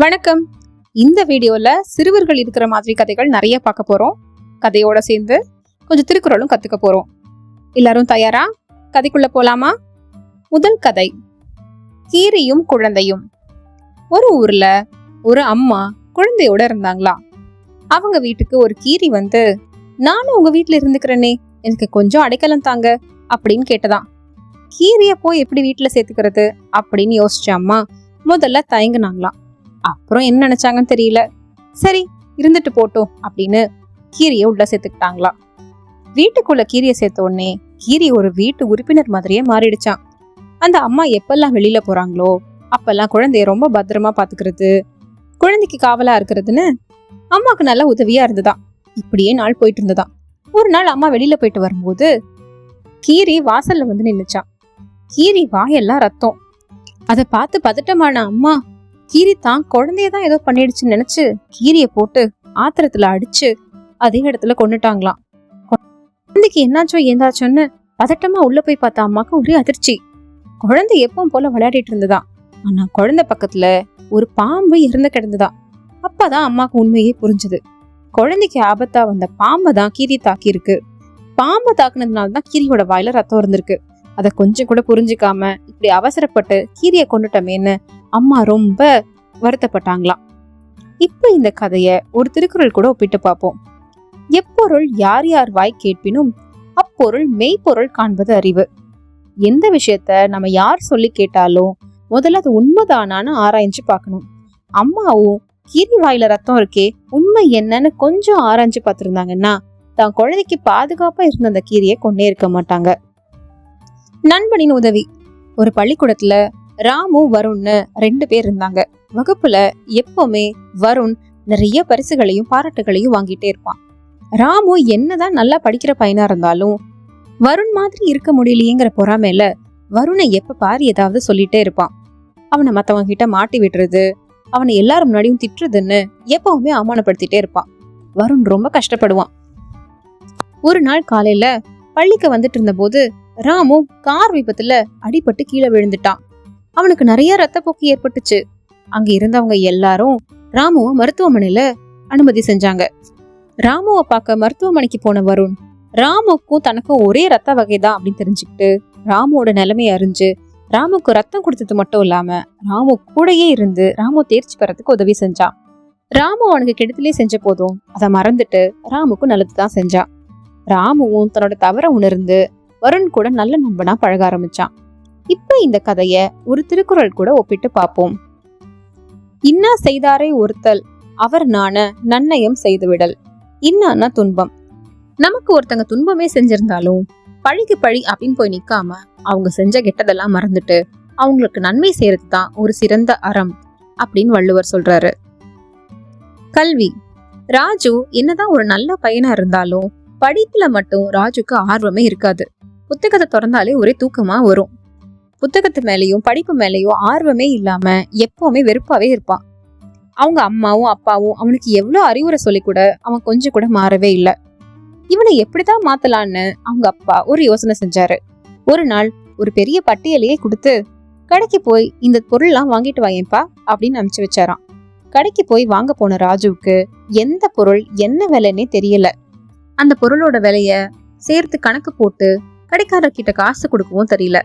வணக்கம். இந்த வீடியோவில் சிறுவர்கள் இருக்கிற மாதிரி கதைகள் நிறைய பார்க்க போகிறோம் கதையோட சேர்ந்து கொஞ்சம் திருக்குறளும் கற்றுக்க போகிறோம் எல்லாரும் தயாரா? கதைக்குள்ளே போகலாமா முதல் கதை. கீரியும் குழந்தையும். ஒரு ஊரில் ஒரு அம்மா குழந்தையோட இருந்தாங்களா? அவங்க வீட்டுக்கு ஒரு கீரி வந்து நானும் உங்கள் வீட்டில் இருந்துக்கிறேனே எனக்கு கொஞ்சம் அடைக்கலம் தாங்க அப்படின்னு கேட்டதான் கீரியை போய் எப்படி வீட்டில் சேர்த்துக்கிறது அப்படின்னு யோசிச்ச அம்மா முதல்ல தயங்குனாங்களாம். அப்புறம் என்ன நினைச்சாங்கன்னு தெரியல. சரி இருந்துட்டு போட்டோம் அப்படின்னு கீரியை உள்ள சேர்த்துக்கிட்டாங்களாம். வீட்டுக்குள்ள கீரியை சேர்த்த உடனே கீரி ஒரு வீட்டு உறுப்பினர் மாதிரியே மாறிடுச்சான் அந்த அம்மா எப்பெல்லாம் வெளியில போறாங்களோ அப்பெல்லாம் குழந்தைய ரொம்ப பத்திரமா பாத்துக்கிறது குழந்தைக்கு காவலா இருக்கிறதுன்னு அம்மாவுக்கு நல்ல உதவியா இருந்ததான் இப்படியே நாள் போயிட்டு இருந்ததான் ஒரு நாள் அம்மா வெளியில போயிட்டு வரும்போது கீரி வாசல்ல வந்து நின்னுச்சான் கீரி வாயெல்லாம் ரத்தம். அதை பார்த்து பதட்டமான அம்மா கீரி தான் குழந்தைய தான் ஏதோ பண்ணிடுச்சுன்னு நினைச்சு கீரிய போட்டு ஆத்திரத்துல அடிச்சு அதே இடத்துல கொண்டுட்டாங்களாம் குழந்தைக்கு என்னாச்சோ ஏந்தாச்சோன்னு பதட்டமா உள்ள போய் பார்த்த அம்மாக்கு ஒரே அதிர்ச்சி. குழந்தை எப்பவும் போல விளையாடிட்டு இருந்ததா ஆனா குழந்தை பக்கத்துல ஒரு பாம்பு இறந்து கிடந்ததா அப்பதான் அம்மாக்கு உண்மையே புரிஞ்சுது. குழந்தைக்கு ஆபத்தா வந்த பாம்பை தான் கீரி தாக்கி இருக்கு பாம்பை தாக்குனதுனால தான் கீரியோட வாயில ரத்தம் இருந்திருக்கு. அதை கொஞ்சம் கூட புரிஞ்சுக்காம இப்படி அவசரப்பட்டு கீரியை கொண்டுட்டமேன்னு அம்மா ரொம்ப வருத்தப்பட்டாங்களாம் இப்போ இந்த கதையை ஒரு திருக்குறள் கூட ஒப்பிட்டு பார்ப்போம். எப்பொருள் யார் யார் வாய் கேட்பினும் அப்பொருள் மெய்ப்பொருள் காண்பது அறிவு. எந்த விஷயத்த நம்ம யார் சொல்லி கேட்டாலும் முதல்ல அது உண்மைதானான்னு ஆராய்ஞ்சு பார்க்கணும். அம்மாவும் கீரி வாயில ரத்தம் இருக்கே உண்மை என்னன்னு கொஞ்சம் ஆராய்ஞ்சு பார்த்துருந்தாங்கன்னா தான் குழந்தைக்கு பாதுகாப்பா இருந்த அந்த கீரியை கொண்டே இருக்க மாட்டாங்க. நண்பனின் உதவி. ஒரு பள்ளிக்கூடத்துல ராமு வருண்னு ரெண்டு பேர் இருந்தாங்க. வகுப்புல எப்பவுமே வருண் நிறைய பரிசுகளையும் பாராட்டுகளையும் வாங்கிட்டே இருப்பான். ராமு என்னதான் நல்லா படிக்கிற பையனா இருந்தாலும் வருண் மாதிரி இருக்க முடியலையேங்கிற பொறாமையில வருணை எப்ப பாரு ஏதாவது சொல்லிட்டே இருப்பான். அவனை மத்தவங்க கிட்ட மாட்டி விடுறது அவனை எல்லாரும் முன்னாடியும் திட்டுறதுன்னு எப்பவுமே அவமானப்படுத்திட்டே இருப்பான். வருண் ரொம்ப கஷ்டப்படுவான். ஒரு நாள் காலையில பள்ளிக்கு வந்துட்டு இருந்தபோது ராமு கார் விபத்துல அடிபட்டு கீழே விழுந்துட்டான். அவனுக்கு நிறைய ரத்தப்போக்கு ஏற்பட்டுச்சு. அங்க இருந்தவங்க எல்லாரும் ராமுவை மருத்துவமனையில அனுமதி செஞ்சாங்க. ராமுவை பார்க்க மருத்துவமனைக்கு போன வருண் ராமுக்கும் தனக்கும் ஒரே ரத்த வகைதான் அப்படின்னு தெரிஞ்சுக்கிட்டு ராமுவோட நிலைமையை அறிஞ்சு ராமுக்கு ரத்தம் கொடுத்தது மட்டும் இல்லாம ராமு கூடயே இருந்து ராமு தேர்ச்சி பெறத்துக்கு உதவி செஞ்சான். ராமு அவனுக்கு கெடுதலே செஞ்ச போதும் அதை மறந்துட்டு ராமுக்கு நல்லது தான் செஞ்சான். ராமுவும் தன்னோட தவற உணர்ந்து வருண் கூட நல்ல நண்பனா பழக ஆரம்பிச்சான். இப்ப இந்த கதைய ஒரு திருக்குறள் கூட ஒப்பிட்டு பார்ப்போம். இன்னா செய்தாரை ஒருத்தல் அவர் நாண நன்னயம் செய்துவிடல். இன்னான்னா துன்பம். நமக்கு ஒருத்தங்க துன்பமே செஞ்சிருந்தாலும் பழிக்கு பழி அப்படின்னு போய் நிக்காம அவங்க செஞ்ச கெட்டதெல்லாம் மறந்துட்டு அவங்களுக்கு நன்மை செய்யறது தான் ஒரு சிறந்த அறம் அப்படின்னு வள்ளுவர் சொல்றாரு. கல்வி. ராஜு என்னதான் ஒரு நல்ல பையனா இருந்தாலும் படிப்புல மட்டும் ராஜுக்கு ஆர்வமே இருக்காது. புத்தகத்தை திறந்தாலே ஒரே தூக்கமா வரும். புத்தகத்து மேலேயும் படிப்பு மேலேயும் ஆர்வமே இல்லாம எப்பவுமே வெறுப்பாவே இருப்பான் அவங்க அம்மாவும் அப்பாவும் அவனுக்கு எவ்வளவு அறிவுரை சொல்லி கூட அவன் கொஞ்சம் கூட மாறவே இல்லை. இவனை எப்படிதான் மாத்தலான்னு அவங்க அப்பா ஒரு யோசனை செஞ்சாரு. ஒரு நாள் ஒரு பெரிய பட்டியலையே கொடுத்து கடைக்கு போய் இந்த பொருள்லாம் வாங்கிட்டு வாயேப்பா அப்படின்னு அனுப்பிச்சு வச்சாராம். கடைக்கு போய் வாங்க போன ராஜுவுக்கு எந்த பொருள் என்ன விலைன்னே தெரியல. அந்த பொருளோட விலைய சேர்த்து கணக்கு போட்டு கடைக்காரர்கிட்ட காசு கொடுக்கவும் தெரியல.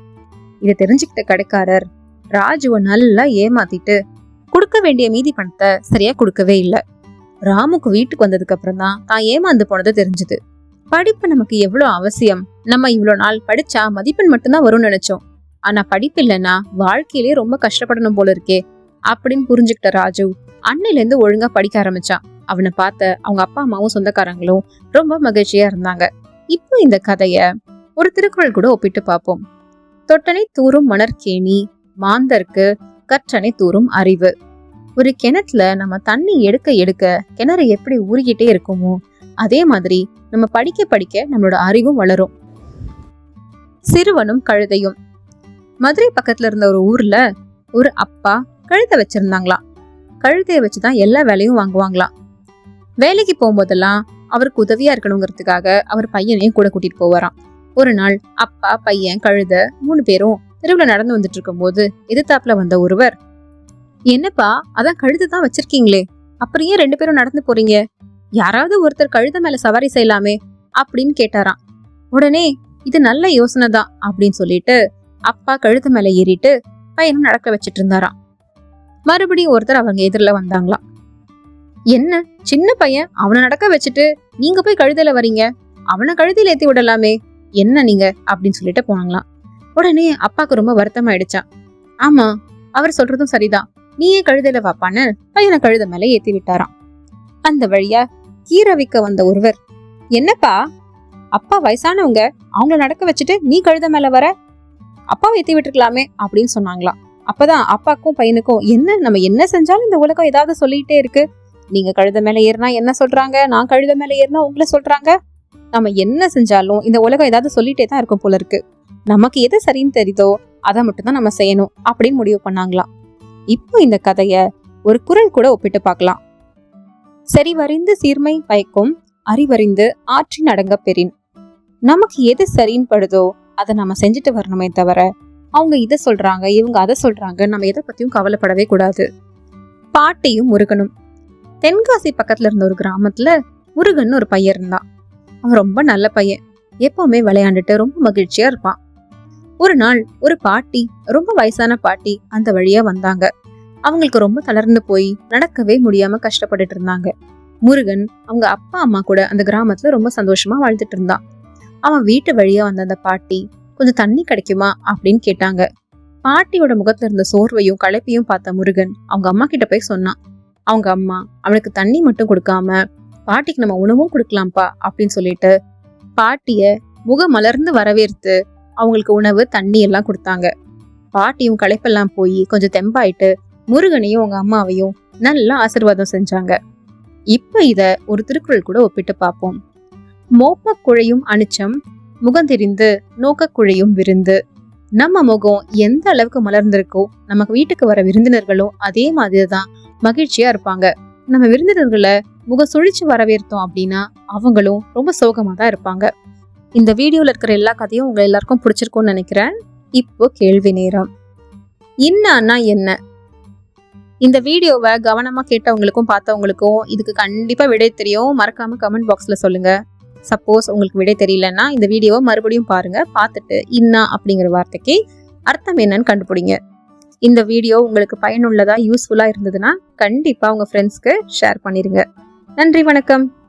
இதை தெரிஞ்சுக்கிட்ட கடைக்காரர் ராஜுவை நல்லா ஏமாத்திட்டு கொடுக்க வேண்டிய மீதி பணத்தை சரியா கொடுக்கவே இல்ல. ராமுக்கு வீட்டுக்கு வந்ததுக்கு அப்புறம் தான் தான் ஏமாந்து போனது தெரிஞ்சது. படிப்பு நமக்கு எவ்வளவு அவசியம்? நம்ம இவ்வளவு நாள் படிச்சா மதிப்பெண் மட்டும்தான் வரும்னு நினைச்சோம். ஆனா படிப்பு இல்லைன்னா வாழ்க்கையிலேயே ரொம்ப கஷ்டப்படணும் போல இருக்கே அப்படின்னு புரிஞ்சுக்கிட்ட ராஜு அன்னையிலேருந்து ஒழுங்கா படிக்க ஆரம்பிச்சான். அவனை பார்த்த அவங்க அப்பா அம்மாவும் சொந்தக்காரங்களும் ரொம்ப மகிழ்ச்சியா இருந்தாங்க. இப்போ இந்த கதைய ஒரு திருக்குறள் கூட ஒப்பிட்டு பார்ப்போம். தொட்டனை தூரும் மணற்கேணி மாந்தர்க்கு கற்றனை தூரும் அறிவு. ஒரு கிணத்துல நம்ம தண்ணி எடுக்க எடுக்க கிணறு எப்படி ஊறிக்கிட்டே இருக்குமோ அதே மாதிரி நம்ம படிக்க படிக்க நம்மளோட அறிவும் வளரும். சிறுவனும் கழுதையும். மதுரை பக்கத்துல இருந்த ஒரு ஊர்ல ஒரு அப்பா கழுதை வச்சிருந்தாங்களாம் கழுதையை வச்சுதான் எல்லா வேலையும் வாங்குவாங்களாம் வேலைக்கு போகும்போதெல்லாம் அவருக்கு உதவியா இருக்கணுங்கிறதுக்காக அவர் பையனையும் கூட கூட்டிட்டு போவாராம். ஒரு நாள் அப்பா பையன் கழுத மூணு பேரும் தெருவில் நடந்து வந்துட்டு இருக்கும்போது எதிர்த்தாப்புல வந்த ஒருவர் என்னப்பா அதான் கழுத்து தான் வச்சிருக்கீங்களே அப்புறம் ஏன் ரெண்டு பேரும் நடந்து போறீங்க? யாராவது ஒருத்தர் கழுத மேல சவாரி செய்யலாமே? அப்படின்னு கேட்டாராம். உடனே இது நல்ல யோசனை தான் அப்படின்னு சொல்லிட்டு அப்பா கழுத்து மேல ஏறிட்டு பையனும் நடக்க வச்சிட்டு இருந்தாராம். மறுபடியும் ஒருத்தர் அவங்க எதிரில் வந்தாங்களாம். என்ன சின்ன பையன் அவனை நடக்க வச்சுட்டு நீங்க போய் கழுதையில வரீங்க? அவனை கழுதையில ஏத்தி விடலாமே என்ன நீங்க? அப்படின்னு சொல்லிட்டு போனாங்களாம். உடனே அப்பாவுக்கு ரொம்ப வருத்தம் ஆயிடுச்சா ஆமா அவர் சொல்றதும் சரிதான். நீயே கழுதையில வாப்பான்னு பையனை கழுத மேல ஏத்தி விட்டாராம். அந்த வழியா கீரவிக்க வந்த ஒருவர் என்னப்பா அப்பா வயசானவங்க அவங்கள நடக்க வச்சுட்டு நீ கழுத மேல வர? அப்பாவை ஏத்தி விட்டுருக்கலாமே அப்படின்னு சொன்னாங்களாம். அப்பதான் அப்பாக்கும் பையனுக்கும் என்ன நம்ம என்ன செஞ்சாலும் இந்த உலகம் ஏதாவது சொல்லிட்டே இருக்கு. நீங்க கழுத மேல ஏறினா என்ன சொல்றாங்க? நான் கழுத மேல ஏறினா உங்களை சொல்றாங்க? நம்ம என்ன செஞ்சாலும் இந்த உலகம் ஏதாவது சொல்லிட்டே தான் இருக்கும் போல இருக்கு. நமக்கு எது சரின்னு தெரியுதோ அதை மட்டும் தான் நம்ம செய்யணும் அப்படின்னு முடிவு பண்ணாங்களாம். இப்போ இந்த கதைய ஒரு குரல் கூட ஒப்பிட்டு பார்க்கலாம். சரிவறிந்து சீர்மை பயக்கும் அறிவறிந்து ஆற்றி நடங்க பெறின். நமக்கு எது சரின்னு படுதோ அதை நம்ம செஞ்சுட்டு வரணுமே தவிர அவங்க இதை சொல்றாங்க இவங்க அதை சொல்றாங்க நம்ம எதை பத்தியும் கவலைப்படவே கூடாது. பாட்டியும் முருகனும். தென்காசி பக்கத்துல இருந்த ஒரு கிராமத்துல முருகன் ஒரு பையன் இருந்தான். அவன் ரொம்ப நல்ல பையன். எப்பவுமே விளையாண்டுட்டு ரொம்ப மகிழ்ச்சியா இருப்பான். ஒரு நாள் ஒரு பாட்டி ரொம்ப வயசான பாட்டி அந்த வழியா வந்தாங்க. அவங்களுக்கு ரொம்ப தளர்ந்து போய் நடக்கவே முடியாம கஷ்டப்பட்டுட்டு இருந்தாங்க. முருகன் அவங்க அப்பா அம்மா கூட அந்த கிராமத்துல ரொம்ப சந்தோஷமா வாழ்ந்துட்டு இருந்தான். அவன் வீட்டு வழியா வந்த அந்த பாட்டி கொஞ்சம் தண்ணி கிடைக்குமா அப்படின்னு கேட்டாங்க. பாட்டியோட முகத்துல இருந்த சோர்வையும் களைப்பையும் பார்த்த முருகன் அவங்க அம்மா கிட்ட போய் சொன்னான். அவங்க அம்மா அவனுக்கு தண்ணி மட்டும் கொடுக்காம பாட்டிக்கு நம்ம உணவும் கொடுக்கலாம்ப்பா அப்படின்னு சொல்லிட்டு பாட்டிய முக மலர்ந்து வரவேற்று அவங்களுக்கு உணவு தண்ணி எல்லாம் கொடுத்தாங்க. பாட்டியும் களைப்பெல்லாம் போய் கொஞ்சம் தெம்பாயிட்டு முருகனையும் அவங்க அம்மாவையும் நல்லா ஆசீர்வாதம் செஞ்சாங்க. இப்ப இத ஒரு திருக்குறள் கூட ஒப்பிட்டு பார்ப்போம். மோப்ப குழையும் அனிச்சம் முகந்தெரிந்து நோக்க குழையும் விருந்து. நம்ம முகம் எந்த அளவுக்கு மலர்ந்திருக்கோ நமக்கு வீட்டுக்கு வர விருந்தினர்களும் அதே மாதிரி தான் மகிழ்ச்சியா இருப்பாங்க. நம்ம விருந்தினர்களை முக சுழிச்சு வரவேற்றோம் அப்படின்னா அவங்களும் ரொம்ப சோகமா தான் இருப்பாங்க. இந்த வீடியோல இருக்கிற எல்லா கதையும் உங்க எல்லாருக்கும் பிடிச்சிருக்கும்னு நினைக்கிறேன். இப்போ கேள்வி நேரம். இன்னான்னா என்ன? இந்த வீடியோவை கவனமா கேட்டவங்களுக்கும் பார்த்தவங்களுக்கும் இதுக்கு கண்டிப்பா விடை தெரியும். மறக்காம கமெண்ட் பாக்ஸ்ல சொல்லுங்க. சப்போஸ் உங்களுக்கு விடை தெரியலன்னா இந்த வீடியோவை மறுபடியும் பாருங்க. பார்த்துட்டு இன்னா அப்படிங்கிற வார்த்தைக்கு அர்த்தம் என்னன்னு கண்டுபிடிங்க. இந்த வீடியோ உங்களுக்கு பயனுள்ளதா யூஸ்ஃபுல்லா இருந்ததுன்னா கண்டிப்பா உங்க ஃப்ரெண்ட்ஸ்க்கு ஷேர் பண்ணிருங்க. நன்றி வணக்கம்.